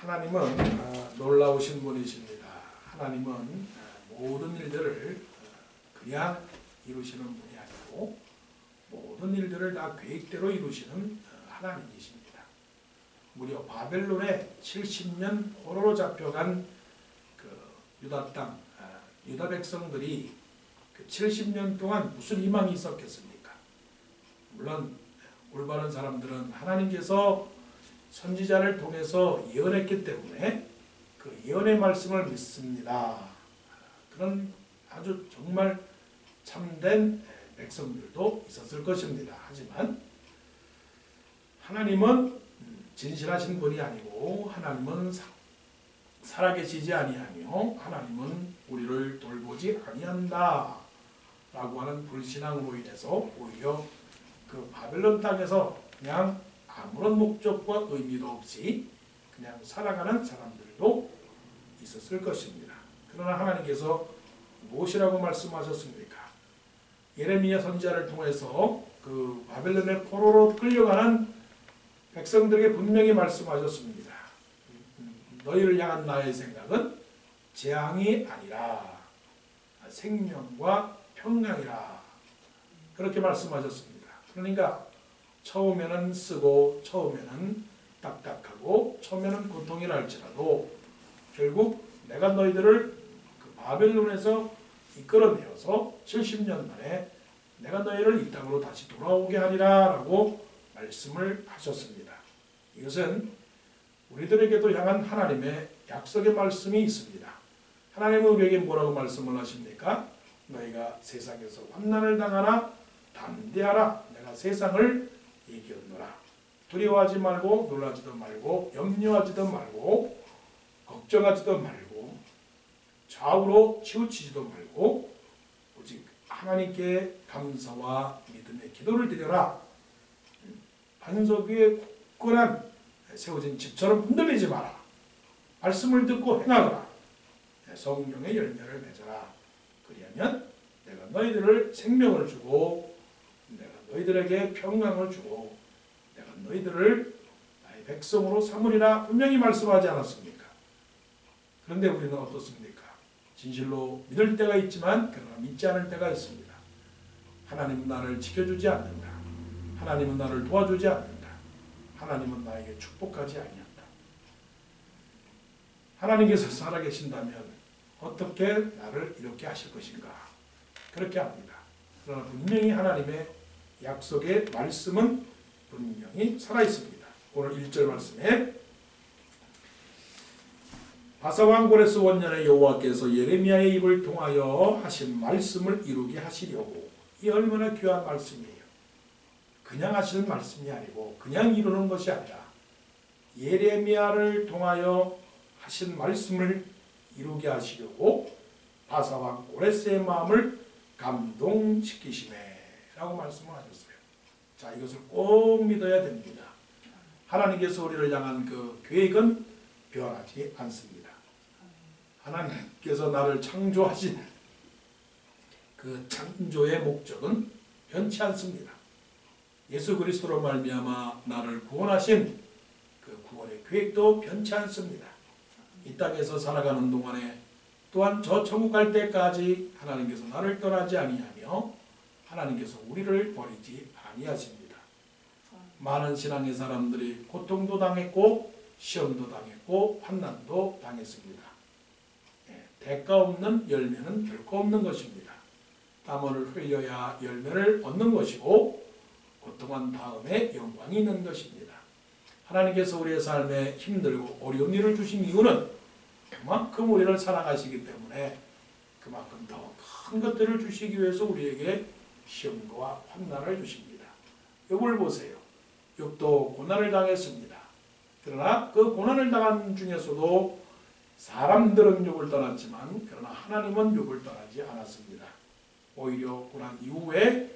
하나님은 어, 놀라우신 분이십니다. 하나님은 어, 모든 일들을 어, 그냥 이루시는 분이 아니고 모든 일들을 다 계획대로 이루시는 어, 하나님이십니다. 무려 바벨론에 70년 포로로 잡혀간 그 유다 땅, 아, 유다 백성들이 그 70년 동안 무슨 희망이 있었겠습니까? 물론 올바른 사람들은 하나님께서 선지자를 통해서 예언했기 때문에 그 예언의 말씀을 믿습니다. 그런 아주 정말 참된 백성들도 있었을 것입니다. 하지만 하나님은 진실하신 분이 아니고 하나님은 사- 살아계시지 아니하며 하나님은 우리를 돌보지 아니한다 라고 하는 불신앙으로 인해서 오히려 그 바벨론 땅에서 그냥 아무런 목적과 의미도 없이 그냥 살아가는 사람들도 있었을 것입니다. 그러나 하나님께서 무엇이라고 말씀하셨습니까? 예레미야 선지자를 통해서 그 바벨론의 포로로 끌려가는 백성들에게 분명히 말씀하셨습니다. 너희를 향한 나의 생각은 재앙이 아니라 생명과 평강이라 그렇게 말씀하셨습니다. 그러니까 처음에는 쓰고 처음에는 딱딱하고 처음에는 고통이라 할지라도 결국 내가 너희들을 그 바벨론에서 이끌어내어서 70년 만에 내가 너희를 이 땅으로 다시 돌아오게 하리라 라고 말씀을 하셨습니다. 이것은 우리들에게도 향한 하나님의 약속의 말씀이 있습니다. 하나님은 우리에게 뭐라고 말씀을 하십니까? 너희가 세상에서 환난을 당하나 담대하라. 내가 세상을 이겼노라. 두려워하지 말고 놀라지도 말고 염려하지도 말고 걱정하지도 말고 좌우로 치우치지도 말고 오직 하나님께 감사와 믿음의 기도를 드려라. 반석 위에 굳건한 세워진 집처럼 흔들리지 마라. 말씀을 듣고 행하거라. 성령의 열매를 맺어라. 그리하면 내가 너희들을 생명을 주고 너희들에게 평강을 주고 내가 너희들을 나의 백성으로 삼으리라 분명히 말씀하지 않았습니까? 그런데 우리는 어떻습니까? 진실로 믿을 때가 있지만 그러나 믿지 않을 때가 있습니다. 하나님은 나를 지켜주지 않는다. 하나님은 나를 도와주지 않는다. 하나님은 나에게 축복하지 아니한다. 하나님께서 살아계신다면 어떻게 나를 이렇게 하실 것인가? 그렇게 합니다. 그러나 분명히 하나님의 약속의 말씀은 분명히 살아있습니다. 오늘 1절 말씀에 바사왕 고레스 원년의 여호와께서 예레미야의 입을 통하여 하신 말씀을 이루게 하시려고 이 얼마나 귀한 말씀이에요. 그냥 하시는 말씀이 아니고 그냥 이루는 것이 아니라 예레미야를 통하여 하신 말씀을 이루게 하시려고 바사왕 고레스의 마음을 감동시키시네 라고 말씀을 하셨어요. 자 이것을 꼭 믿어야 됩니다. 하나님께서 우리를 향한 그 계획은 변하지 않습니다. 하나님께서 나를 창조하신 그 창조의 목적은 변치 않습니다. 예수 그리스도로 말미암아 나를 구원하신 그 구원의 계획도 변치 않습니다. 이 땅에서 살아가는 동안에 또한 저 천국 갈 때까지 하나님께서 나를 떠나지 아니하며 하나님께서 우리를 버리지 아니하십니다. 많은 신앙의 사람들이 고통도 당했고 시험도 당했고 환난도 당했습니다. 예, 대가 없는 열매는 결코 없는 것입니다. 땀을 흘려야 열매를 얻는 것이고 고통한 다음에 영광이 있는 것입니다. 하나님께서 우리의 삶에 힘들고 어려운 일을 주신 이유는 그만큼 우리를 사랑하시기 때문에 그만큼 더 큰 것들을 주시기 위해서 우리에게 시험과 환난을 주십니다. 욥을 보세요. 욥도 고난을 당했습니다. 그러나 그 고난을 당한 중에서도 사람들은 욥을 떠났지만 그러나 하나님은 욥을 떠나지 않았습니다. 오히려 고난 이후에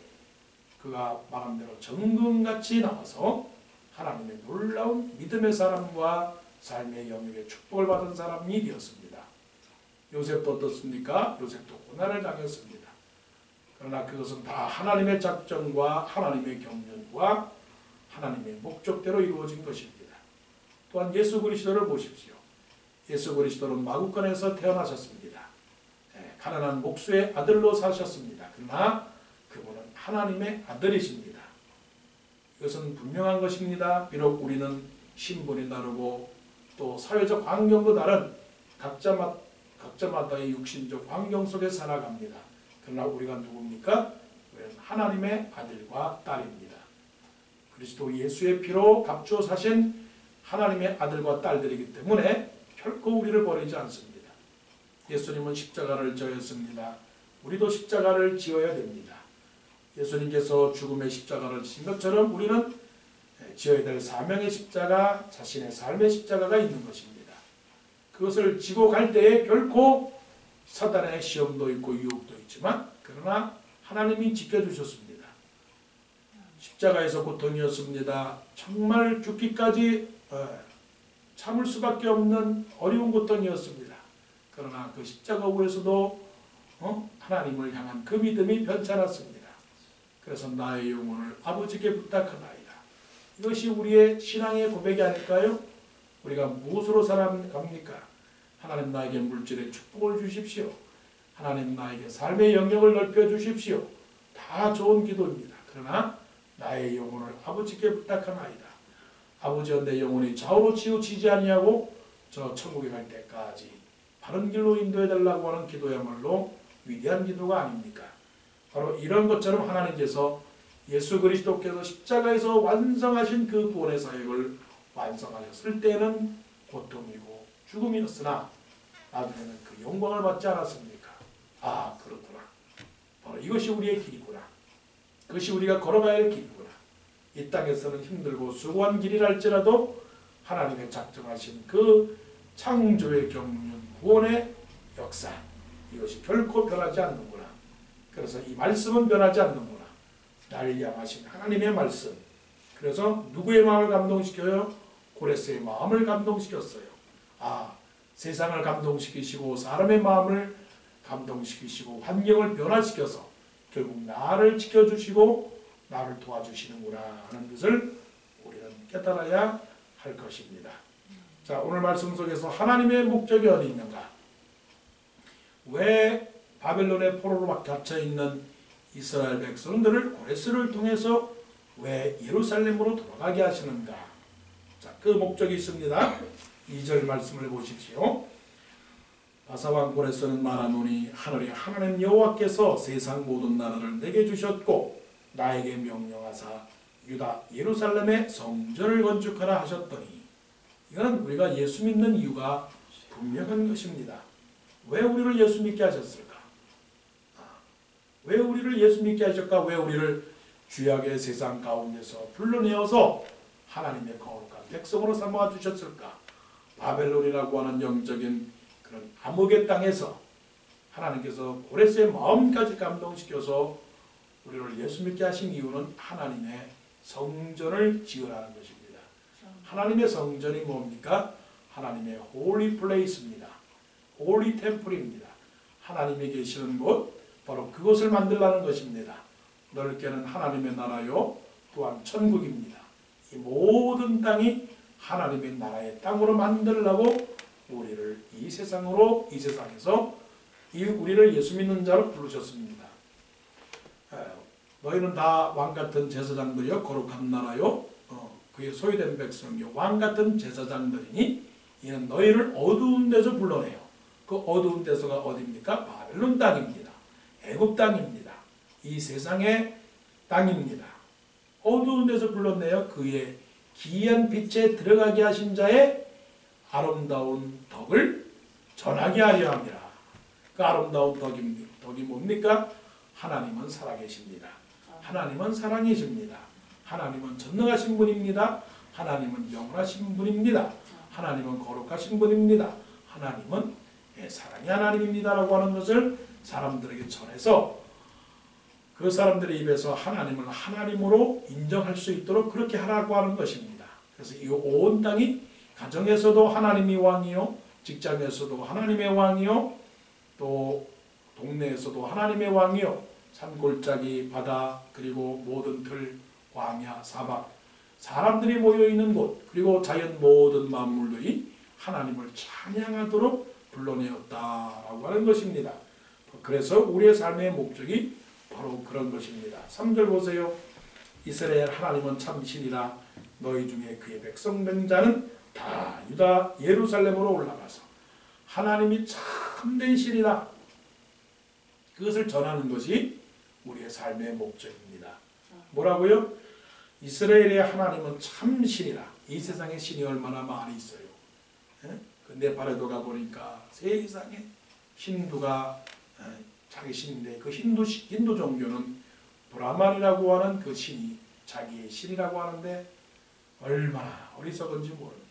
그가 말한 대로 정금같이 나와서 하나님의 놀라운 믿음의 사람과 삶의 영역에 축복을 받은 사람이 되었습니다. 요셉도 어떻습니까? 요셉도 고난을 당했습니다. 그러나 그것은 다 하나님의 작정과 하나님의 경륜과 하나님의 목적대로 이루어진 것입니다. 또한 예수 그리스도를 보십시오. 예수 그리스도는 마구간에서 태어나셨습니다. 예, 가난한 목수의 아들로 사셨습니다. 그러나 그분은 하나님의 아들이십니다. 이것은 분명한 것입니다. 비록 우리는 신분이 다르고 또 사회적 환경도 다른 각자마, 각자마다의 육신적 환경 속에 살아갑니다. 그러나 우리가 누굽니까? 우리는 하나님의 아들과 딸입니다. 그리스도 예수의 피로 값주어 사신 하나님의 아들과 딸들이기 때문에 결코 우리를 버리지 않습니다. 예수님은 십자가를 져였습니다. 우리도 십자가를 지어야 됩니다. 예수님께서 죽음의 십자가를 지신 것처럼 우리는 지어야 될 사명의 십자가, 자신의 삶의 십자가가 있는 것입니다. 그것을 지고 갈 때에 결코 사단의 시험도 있고 유혹도 있지만 그러나 하나님이 지켜주셨습니다. 십자가에서 고통이었습니다. 정말 죽기까지 어, 참을 수밖에 없는 어려운 고통이었습니다. 그러나 그 십자가 위에서도 어? 하나님을 향한 그 믿음이 변찮았습니다. 그래서 나의 영혼을 아버지께 부탁하나이다. 이것이 우리의 신앙의 고백이 아닐까요? 우리가 무엇으로 살아갑니까? 하나님 나에게 물질의 축복을 주십시오. 하나님 나에게 삶의 영역을 넓혀 주십시오. 다 좋은 기도입니다. 그러나 나의 영혼을 아버지께 부탁하나이다. 아버지여 내 영혼이 좌우로 치우치지 아니하고 저 천국에 갈 때까지 바른 길로 인도해 달라고 하는 기도야말로 위대한 기도가 아닙니까? 바로 이런 것처럼 하나님께서 예수 그리스도께서 십자가에서 완성하신 그 구원의 사역을 완성하셨을 때는 고통이고 죽음이었으나 나중에는 그 영광을 받지 않았습니까? 아 그렇구나. 바로 이것이 우리의 길이구나. 그것이 우리가 걸어가야 할 길이구나. 이 땅에서는 힘들고 수고한 길이랄지라도 하나님의 작정하신 그 창조의 경륜 구원의 역사 이것이 결코 변하지 않는구나. 그래서 이 말씀은 변하지 않는구나. 나를 향하신 하나님의 말씀. 그래서 누구의 마음을 감동시켜요? 고레스의 마음을 감동시켰어요. 아, 세상을 감동시키시고 사람의 마음을 감동시키시고 환경을 변화시켜서 결국 나를 지켜주시고 나를 도와주시는구나 하는 것을 우리는 깨달아야 할 것입니다. 자, 오늘 말씀 속에서 하나님의 목적이 어디 있는가? 왜 바벨론의 포로로 갇혀 있는 이스라엘 백성들을 고레스를 통해서 왜 예루살렘으로 돌아가게 하시는가? 자, 그 목적이 있습니다. 2절 말씀을 보십시오. 바사왕 고레스는 말하노니 하늘의 하나님 여호와께서 세상 모든 나라를 내게 주셨고 나에게 명령하사 유다 예루살렘에 성전을 건축하라 하셨더니 이거는 우리가 예수 믿는 이유가 분명한 것입니다. 왜 우리를 예수 믿게 하셨을까? 아, 왜 우리를 예수 믿게 하셨까? 왜 우리를 죄악의 세상 가운데서 불러내어서 하나님의 거룩한 백성으로 삼아 주셨을까? 바벨론이라고 하는 영적인 그런 암흑의 땅에서 하나님께서 고레스의 마음까지 감동시켜서 우리를 예수 믿게 하신 이유는 하나님의 성전을 지으라는 것입니다. 하나님의 성전이 뭡니까? 하나님의 홀리 플레이스입니다. 홀리 템플입니다. 하나님이 계시는 곳 바로 그것을 만들라는 것입니다. 넓게는 하나님의 나라요 또한 천국입니다. 이 모든 땅이 하나님의 나라의 땅으로 만들라고 우리를 이 세상으로 이 세상에서 이 우리를 예수 믿는 자로 부르셨습니다. 너희는 다 왕 같은 제사장들이요 거룩한 나라요 어, 그의 소유된 백성이요 왕 같은 제사장들이니 이는 너희를 어두운 데서 불러내요. 그 어두운 데서가 어디입니까? 바벨론 땅입니다. 애굽 땅입니다. 이 세상의 땅입니다. 어두운 데서 불렀네요. 그의 기이한 빛에 들어가게 하신 자의 아름다운 덕을 전하게 하려 함이라. 그 아름다운 덕이, 덕이 뭡니까? 하나님은 살아계십니다. 하나님은 사랑이십니다. 하나님은 전능하신 분입니다. 하나님은 영원하신 분입니다. 하나님은 거룩하신 분입니다. 하나님은 예, 사랑의 하나님입니다라고 하는 것을 사람들에게 전해서 그 사람들의 입에서 하나님을 하나님으로 인정할 수 있도록 그렇게 하라고 하는 것입니다. 그래서 이 온 땅이 가정에서도 하나님이 왕이요, 직장에서도 하나님의 왕이요, 또 동네에서도 하나님의 왕이요, 산골짜기, 바다, 그리고 모든 들, 광야, 사막, 사람들이 모여 있는 곳 그리고 자연 모든 만물들이 하나님을 찬양하도록 불러내었다라고 하는 것입니다. 그래서 우리의 삶의 목적이 바로 그런 것입니다. 3절 보세요. 이스라엘 하나님은 참 신이라 너희 중에 그의 백성 된 자는 다 유다 예루살렘으로 올라가서 하나님이 참된 신이라 그것을 전하는 것이 우리의 삶의 목적입니다. 뭐라고요? 이스라엘의 하나님은 참 신이라. 이 세상에 신이 얼마나 많이 있어요. 예? 근데 바레도 가 보니까 세상에 힌두가 예, 자기 신인데 그 힌두 힌두 종교는 브라만이라고 하는 그 신이 자기의 신이라고 하는데 얼마나 어리석은지 모릅니다.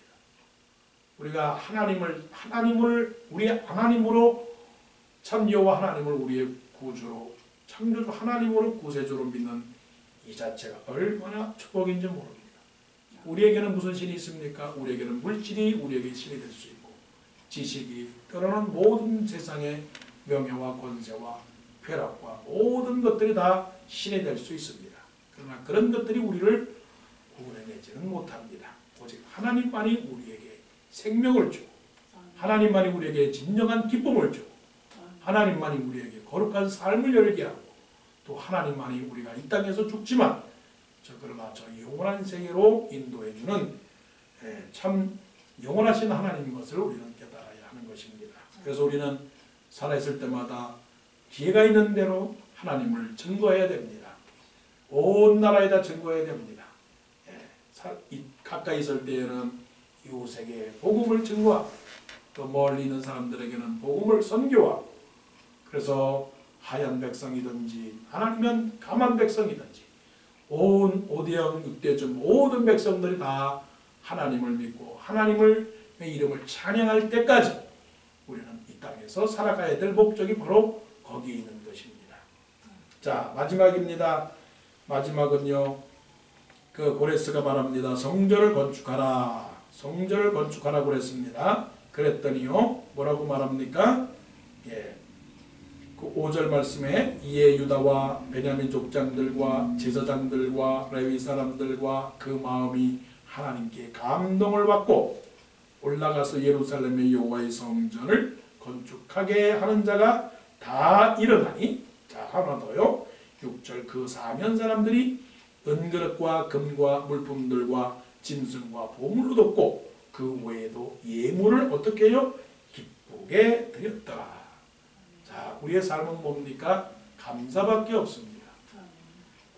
우리가 하나님을 하나님을 우리 하나님으로 참 여호와 하나님을 우리의 구주로 창조주 하나님으로 구세주로 믿는 이 자체가 얼마나 축복인지 모릅니다. 우리에게는 무슨 신이 있습니까? 우리에게는 물질이 우리에게 신이 될 수 있고 지식이 때로는 모든 세상의 명예와 권세와 쾌락과 모든 것들이 다 신이 될 수 있습니다. 그러나 그런 것들이 우리를 구원해내지는 못합니다. 오직 하나님만이 우리에게 생명을 주고 하나님만이 우리에게 진정한 기쁨을 주고 하나님만이 우리에게 거룩한 삶을 열게 하고 또 하나님만이 우리가 이 땅에서 죽지만 저 그러나 저 영원한 세계로 인도해 주는 예, 참 영원하신 하나님인 것을 우리는 깨달아야 하는 것입니다. 그래서 우리는 살아있을 때마다 기회가 있는 대로 하나님을 증거해야 됩니다. 온 나라에다 증거해야 됩니다. 예, 가까이 있을 때에는 이웃에게 복음을 증거하고 또 멀리 있는 사람들에게는 복음을 선교하고 그래서 하얀 백성이든지 하나님은 까만 백성이든지 온 5대영 6대중 모든 백성들이 다 하나님을 믿고 하나님을 이름을 찬양할 때까지 우리는 이 땅에서 살아가야 될 목적이 바로 거기에 있는 것입니다. 자 마지막입니다. 마지막은요. 그 고레스가 말합니다. 성전을 건축하라. 성전을 건축하라 그랬습니다. 그랬더니요. 뭐라고 말합니까? 예. 그 5절 말씀에 이에 유다와 베냐민 족장들과 제사장들과 레위 사람들과 그 마음이 하나님께 감동을 받고 올라가서 예루살렘의 여호와의 성전을 건축하게 하는 자가 다 일어나니 자 하나 더요 6절 그 사면 사람들이 은그릇과 금과 물품들과 짐승과 보물로 덮고 그 외에도 예물을 어떻게 해요? 기쁘게 드렸더라 자, 우리의 삶은 뭡니까? 감사밖에 없습니다.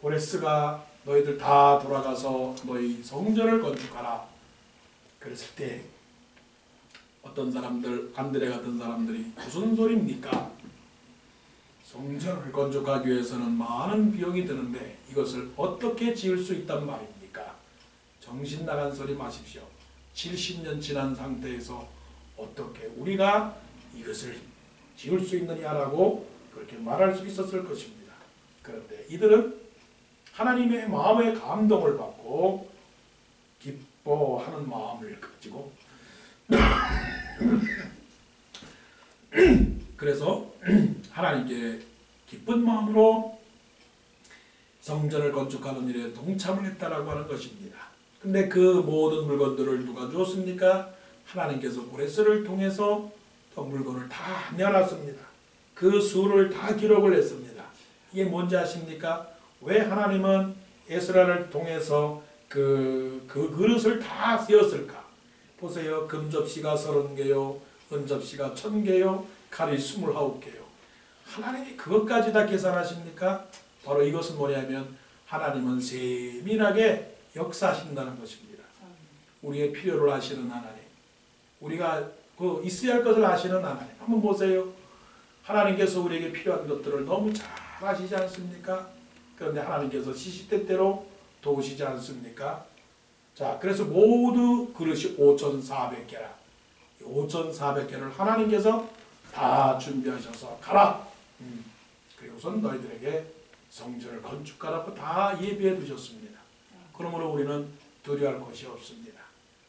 고레스가 너희들 다 돌아가서 너희 성전을 건축하라. 그랬을 때 어떤 사람들, 안드레 같은 사람들이 무슨 소리입니까? 성전을 건축하기 위해서는 많은 비용이 드는데 이것을 어떻게 지을 수 있단 말입니까? 정신 나간 소리 마십시오. 70년 지난 상태에서 어떻게 우리가 이것을 지을 수 있느냐라고 그렇게 말할 수 있었을 것입니다. 그런데 이들은 하나님의 마음의 감동을 받고 기뻐하는 마음을 가지고 그래서 하나님께 기쁜 마음으로 성전을 건축하는 일에 동참을 했다라고 하는 것입니다. 근데 그 모든 물건들을 누가 주었습니까? 하나님께서 고레스를 통해서 또 물건을 다 내놨습니다. 그 수를 다 기록을 했습니다. 이게 뭔지 아십니까? 왜 하나님은 에스라를 통해서 그, 그 그릇을 다 세웠을까? 보세요. 금접시가 30개요. 은접시가 1000개요. 칼이 29개요. 하나님이 그것까지 다 계산하십니까? 바로 이것은 뭐냐면 하나님은 세밀하게 역사하신다는 것입니다. 우리의 필요를 아시는 하나님. 우리가 그 있어야 할 것을 아시는 하나님. 한번 보세요. 하나님께서 우리에게 필요한 것들을 너무 잘 아시지 않습니까? 그런데 하나님께서 시시때때로 도우시지 않습니까? 자, 그래서 모두 그릇이 5,400개라. 5,400개를 하나님께서 다 준비하셔서 가라. 음, 그리고선 너희들에게 성전을 건축하라고 다 예비해 두셨습니다. 그러므로 우리는 두려워할 것이 없습니다.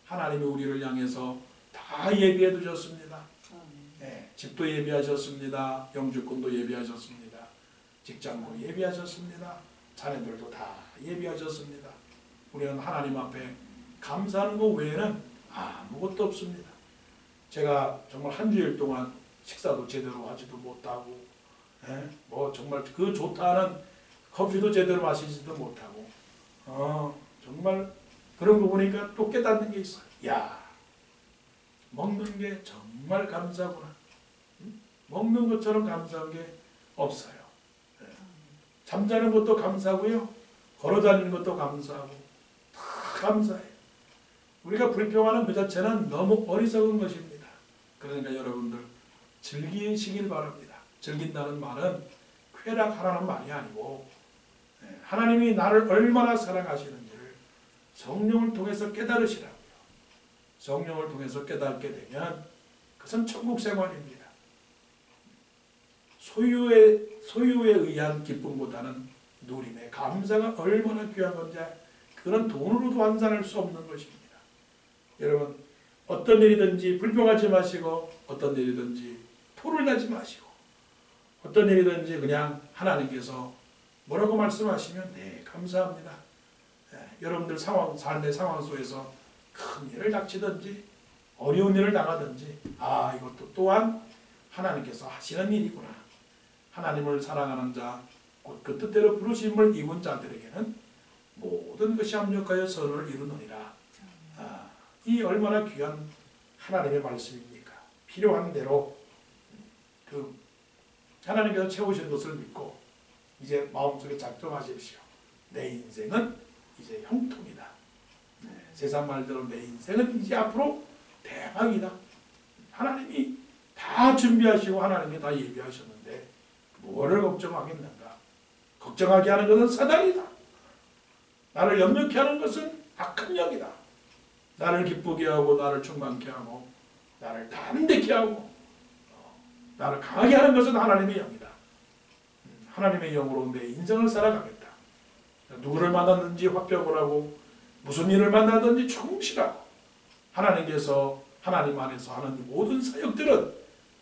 하나님이 우리를 향해서 다 예비해 두셨습니다. 예, 집도 예비하셨습니다. 영주권도 예비하셨습니다. 직장도 예비하셨습니다. 자녀들도 다 예비하셨습니다. 우리는 하나님 앞에 감사하는 것 외에는 아무것도 없습니다. 제가 정말 한 주일 동안 식사도 제대로 하지도 못하고, 예? 뭐 정말 그 좋다는 커피도 제대로 마시지도 못하고, 어, 정말 그런 거 보니까 또 깨닫는 게 있어요. 야, 먹는 게 정말 감사구나. 응? 먹는 것처럼 감사한 게 없어요. 예. 잠자는 것도 감사고요. 걸어 다니는 것도 감사하고 다 감사해요. 우리가 불평하는 그 자체는 너무 어리석은 것입니다. 그러니까 여러분들 즐기시길 바랍니다. 즐긴다는 말은 쾌락하라는 말이 아니고 예, 하나님이 나를 얼마나 사랑하시는지를 성령을 통해서 깨달으시라고요. 성령을 통해서 깨닫게 되면 그것은 천국 생활입니다. 소유에 소유에 의한 기쁨보다는 누림의 감사가 얼마나 귀한 건지 그런 돈으로도 환산할 수 없는 것입니다. 여러분 어떤 일이든지 불평하지 마시고 어떤 일이든지 토를 나지 마시고 어떤 일이든지 그냥 하나님께서 뭐라고 말씀하시면 네 감사합니다. 예, 여러분들 상황 삶의 상황 속에서 큰 일을 닥치든지 어려운 일을 당하든지 아 이것도 또한 하나님께서 하시는 일이구나. 하나님을 사랑하는 자, 곧 그 뜻대로 부르심을 입은 자들에게는 모든 것이 합력하여 선을 이루느니라. 아, 이 얼마나 귀한 하나님의 말씀입니까? 필요한 대로 그 하나님께서 채우신 것을 믿고 이제 마음속에 작정하십시오. 내 인생은 이제 형통이다. 네, 세상 말대로 내 인생은 이제 앞으로 대박이다. 하나님이 다 준비하시고 하나님이 다 예비하셨는데 뭐를 걱정하겠는가? 걱정하게 하는 것은 사단이다. 나를 염려케 하는 것은 악한 영이다. 나를 기쁘게 하고 나를 충만케 하고 나를 담대케 하고 어, 나를 강하게 하는 것은 하나님의 영이다. 음, 하나님의 영으로 내 인생을 살아가겠다. 누구를 만났는지 화평을 하고 무슨 일을 만나든지 충실하고 하나님께서 하나님 안에서 하는 모든 사역들은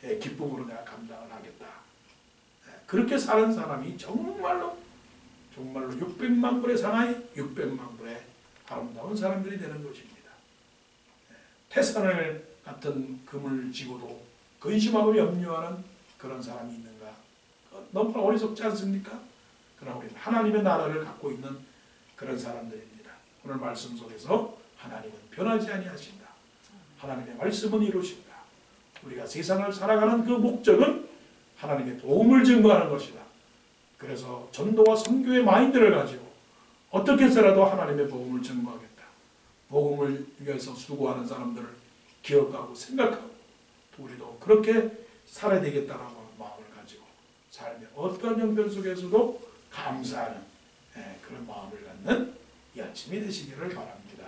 예, 기쁨으로 내가 감당을 하겠다. 예, 그렇게 사는 사람이 정말로 정말로 600만 불의 상하이 600만 불의 아름다운 사람들이 되는 것입니다. 예, 태산을 같은 금을 지고도 근심하고 염려하는 그런 사람이 있는가? 어, 너무나 어리석지 않습니까? 그러나 우리는 하나님의 나라를 갖고 있는 그런 사람들입니다. 오늘 말씀 속에서 하나님은 변하지 아니하신다. 하나님의 말씀은 이루신다. 우리가 세상을 살아가는 그 목적은 하나님의 복음을 증거하는 것이다. 그래서 전도와 선교의 마인드를 가지고 어떻게 해서라도 하나님의 복음을 증거하겠다. 복음을 위해서 수고하는 사람들을 기억하고 생각하고 또 우리도 그렇게 살아야 되겠다라고 마음을 가지고 삶의 어떤 형편 속에서도 감사하는 예, 그런 마음을 갖는 이 아침이 되시기를 바랍니다.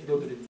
기도드립니다.